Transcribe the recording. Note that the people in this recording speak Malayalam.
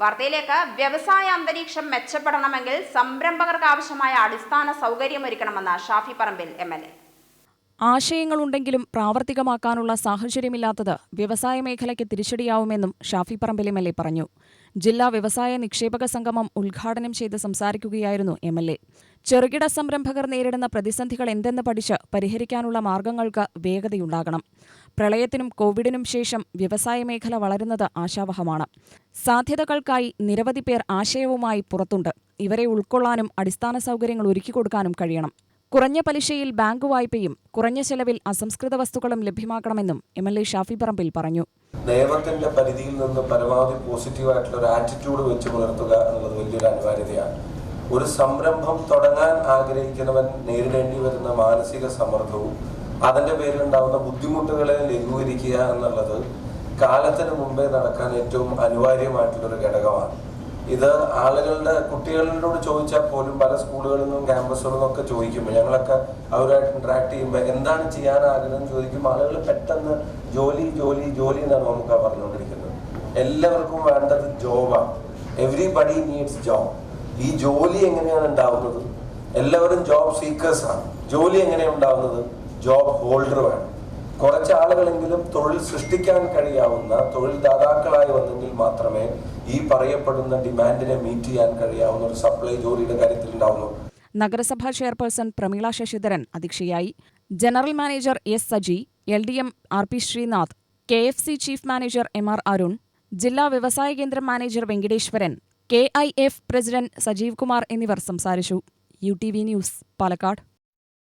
വാർത്തയിലേക്ക്. വ്യവസായ അന്തരീക്ഷം മെച്ചപ്പെടണമെങ്കിൽ സംരംഭകർക്ക് ആവശ്യമായ അടിസ്ഥാന സൗകര്യമൊരുക്കണമെന്ന് Shafi Parambil M L A. ആശയങ്ങളുണ്ടെങ്കിലും പ്രാവർത്തികമാക്കാനുള്ള സാഹചര്യമില്ലാത്തത് വ്യവസായ മേഖലയ്ക്ക് തിരിച്ചടിയാവുമെന്നും Shafi Parambil M L A പറഞ്ഞു. ജില്ലാ വ്യവസായ നിക്ഷേപക സംഗമം ഉദ്ഘാടനം ചെയ്ത് സംസാരിക്കുകയായിരുന്നു എം എൽ എ. ചെറുകിട സംരംഭകർ നേരിടുന്ന പ്രതിസന്ധികൾ എന്തെന്ന് പഠിച്ച് പരിഹരിക്കാനുള്ള മാർഗങ്ങൾക്ക് വേഗതയുണ്ടാകണം. പ്രളയത്തിനും കോവിഡിനും ശേഷം വ്യവസായ മേഖല വളരുന്നത് ആശാവഹമാണ്. സാധ്യതകൾക്കായി നിരവധി പേർ ആശയവുമായി പുറത്തുണ്ട്. ഇവരെ ഉൾക്കൊള്ളാനും അടിസ്ഥാന സൗകര്യങ്ങൾ ഒരുക്കിക്കൊടുക്കാനും കഴിയണം. കുറഞ്ഞ പലിശയിൽ ബാങ്ക് വായ്പയും കുറഞ്ഞ ചെലവിൽ അസംസ്കൃത വസ്തുക്കളും ലഭ്യമാക്കണമെന്നും M L A Shafi Parambil പറഞ്ഞു. ദൈവത്തിന്റെ പരിധിയിൽ നിന്ന് പരമാവധി പോസിറ്റീവ് ആയിട്ടുള്ള ഒരു ആറ്റിറ്റ്യൂഡ് വെച്ച് പുലർത്തുക എന്നുള്ളത് വലിയൊരു അനിവാര്യതയാണ്. ഒരു സംരംഭം തുടങ്ങാൻ ആഗ്രഹിക്കുന്നവൻ നേരിടേണ്ടി വരുന്ന മാനസിക സമ്മർദ്ദവും അതിന്റെ പേരിലുണ്ടാവുന്ന ബുദ്ധിമുട്ടുകളെ ലഘൂകരിക്കുക എന്നുള്ളത് കാലത്തിന് മുമ്പേ നടക്കാൻ ഏറ്റവും അനിവാര്യമായിട്ടുള്ള ഒരു ഘടകമാണ്. ഇത് ആളുകളുടെ കുട്ടികളോട് ചോദിച്ചാൽ പോലും പല സ്കൂളുകളിൽ നിന്നും ക്യാമ്പസുകളിൽ നിന്നൊക്കെ ചോദിക്കുമ്പോൾ ഞങ്ങളൊക്കെ അവരുമായിട്ട് ഇന്ററാക്ട് ചെയ്യുമ്പോൾ എന്താണ് ആഗ്രഹം ചോദിക്കുമ്പോൾ ആളുകൾ പെട്ടെന്ന് ജോലി ജോലി ജോലി എന്നാണ് നമുക്ക് പറഞ്ഞുകൊണ്ടിരിക്കുന്നത്. എല്ലാവർക്കും വേണ്ടത് ജോബാണ് എവറിബഡി നീഡ്സ് ജോബ് ഈ ജോലി എങ്ങനെയാണ് ഉണ്ടാവുന്നത്? എല്ലാവരും ജോബ് സീക്കേഴ്സ് ആണ്. ജോലി എങ്ങനെയാണ് ഉണ്ടാവുന്നത്? ജോബ് ഹോൾഡർ കുറച്ച് ആളുകളെങ്കിലും തൊഴിൽ സൃഷ്ടിക്കാൻ കഴിയാവുന്ന തൊഴിൽ ദാതാക്കളായി വന്നെങ്കിൽ മാത്രമേ ഈ പറയപ്പെടുന്ന ഡിമാൻഡിനെ മീറ്റ് ചെയ്യാൻ കഴിയാവുന്ന ഒരു സപ്ലൈ ജോലിയുടെ കാര്യത്തിൽ ഉണ്ടാവുന്നു നഗരസഭാ ചെയർപേഴ്സൺ പ്രമീള ശശിധരൻ അധ്യക്ഷയായി. General manager S Saji L D M R P Sreenath K F C chief manager M R Arun ജില്ലാ വ്യവസായ കേന്ദ്രം manager Venkateswaran K I F president Sajeev Kumar എന്നിവർ സംസാരിച്ചു. U T V news Palakkad.